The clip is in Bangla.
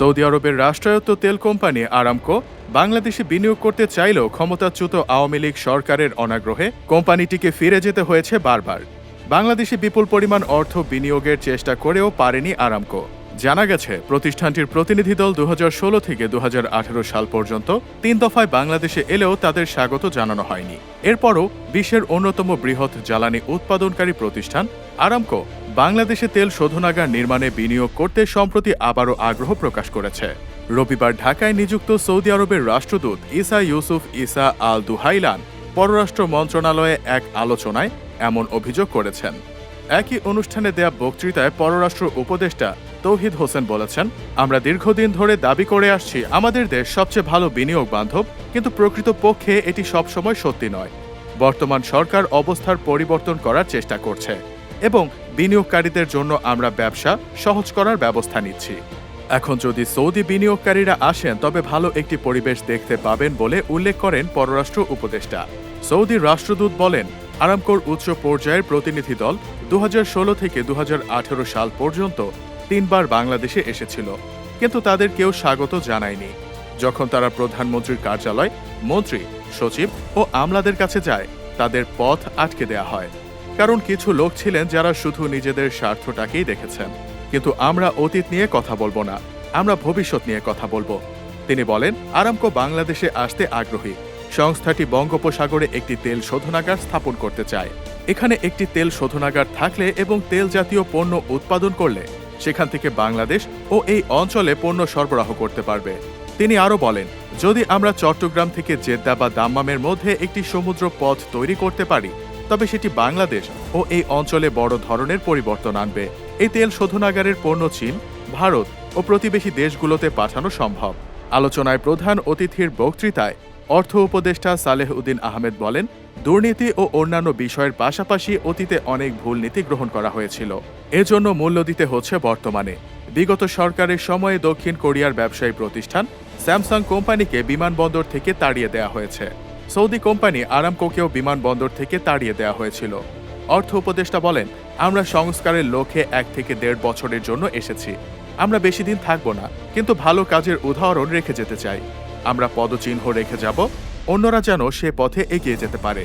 সৌদি আরবের রাষ্ট্রায়ত্ত তেল কোম্পানি আরামকো বাংলাদেশে বিনিয়োগ করতে চাইলেও ক্ষমতাচ্যুত আওয়ামী লীগ সরকারের অনাগ্রহে কোম্পানিটিকে ফিরে যেতে হয়েছে বারবার। বাংলাদেশে বিপুল পরিমাণ অর্থ বিনিয়োগের চেষ্টা করেও পারেনি আরামকো। জানা গেছে, প্রতিষ্ঠানটির প্রতিনিধি দল দু হাজার ষোলো থেকে দু হাজার আঠারো সাল পর্যন্ত তিন দফায় বাংলাদেশে এলেও তাদের স্বাগত জানানো হয়নি। এরপরও বিশ্বের অন্যতম বৃহৎ জ্বালানি উৎপাদনকারী প্রতিষ্ঠান আরামকো বাংলাদেশে তেল শোধনাগার নির্মাণে বিনিয়োগ করতে সম্প্রতি আবারও আগ্রহ প্রকাশ করেছে। রবিবার ঢাকায় নিযুক্ত সৌদি আরবের রাষ্ট্রদূত ইসা ইউসুফ ইসা আল দুহাইলান পররাষ্ট্র মন্ত্রণালয়ে এক আলোচনায় এমন অভিযোগ করেছেন। একই অনুষ্ঠানে দেয়া বক্তৃতায় পররাষ্ট্র উপদেষ্টা তৌহিদ হোসেন বলেছেন, আমরা দীর্ঘদিন ধরে দাবি করে আসছি, আমাদের দেশ সবচেয়ে ভালো বিনিয়োগ বান্ধব, কিন্তু প্রকৃতপক্ষে এটি সবসময় সত্যি নয়। বর্তমান সরকার অবস্থার পরিবর্তন করার চেষ্টা করছে এবং বিনিয়োগকারীদের জন্য আমরা ব্যবসা সহজ করার ব্যবস্থা নিচ্ছি। এখন যদি সৌদি বিনিয়োগকারীরা আসেন, তবে ভালো একটি পরিবেশ দেখতে পাবেন বলে উল্লেখ করেন পররাষ্ট্র উপদেষ্টা। সৌদি রাষ্ট্রদূত বলেন, আরামকোর উচ্চ পর্যায়ের প্রতিনিধি দল দু হাজার ষোলো থেকে দু হাজার আঠেরো সাল পর্যন্ত তিনবার বাংলাদেশে এসেছিল, কিন্তু তাদের কেউ স্বাগত জানায়নি। যখন তারা প্রধানমন্ত্রীর কার্যালয়, মন্ত্রী, সচিব ও আমলাদের কাছে যায়, তাদের পথ আটকে দেয়া হয়। কারণ কিছু লোক ছিলেন যারা শুধু নিজেদের স্বার্থটাকেই দেখেছেন। কিন্তু আমরা অতীত নিয়ে কথা বলব না, আমরা ভবিষ্যৎ নিয়ে কথা বলব। তিনি বলেন, আরামকো বাংলাদেশে আসতে আগ্রহী। সংস্থাটি বঙ্গোপসাগরে একটি তেল শোধনাগার স্থাপন করতে চায়। এখানে একটি তেল শোধনাগার থাকলে এবং তেল জাতীয় পণ্য উৎপাদন করলে সেখান থেকে বাংলাদেশ ও এই অঞ্চলে পণ্য সরবরাহ করতে পারবে। তিনি আরও বলেন, যদি আমরা চট্টগ্রাম থেকে জেদ্দা বা দাম্মামের মধ্যে একটি সমুদ্র পথ তৈরি করতে পারি, তবে সেটি বাংলাদেশ ও এই অঞ্চলে বড় ধরনের পরিবর্তন আনবে। এই তেল শোধনাগারের পণ্য চীন, ভারত ও প্রতিবেশী দেশগুলোতে পাঠানো সম্ভব। আলোচনায় প্রধান অতিথির বক্তৃতায় অর্থ উপদেষ্টা সালেহ উদ্দিন আহমেদ বলেন, দুর্নীতি ও অন্যান্য বিষয়ের পাশাপাশি অতীতে অনেক ভুল নীতি গ্রহণ করা হয়েছিল। এজন্য মূল্য দিতে হচ্ছে বর্তমানে। বিগত সরকারের সময়ে দক্ষিণ কোরিয়ার ব্যবসায়ী প্রতিষ্ঠান স্যামসাং কোম্পানিকে বিমানবন্দর থেকে তাড়িয়ে দেওয়া হয়েছে। সৌদি কোম্পানি আরামকোকেও বিমানবন্দর থেকে তাড়িয়ে দেওয়া হয়েছিল। অর্থ উপদেষ্টা বলেন, আমরা সংস্কারের লক্ষ্যে এক থেকে দেড় বছরের জন্য এসেছি। আমরা বেশি দিন থাকব না, কিন্তু ভালো কাজের উদাহরণ রেখে যেতে চাই। আমরা পদচিহ্ন রেখে যাব অন্যরা যেন সে পথে এগিয়ে যেতে পারে।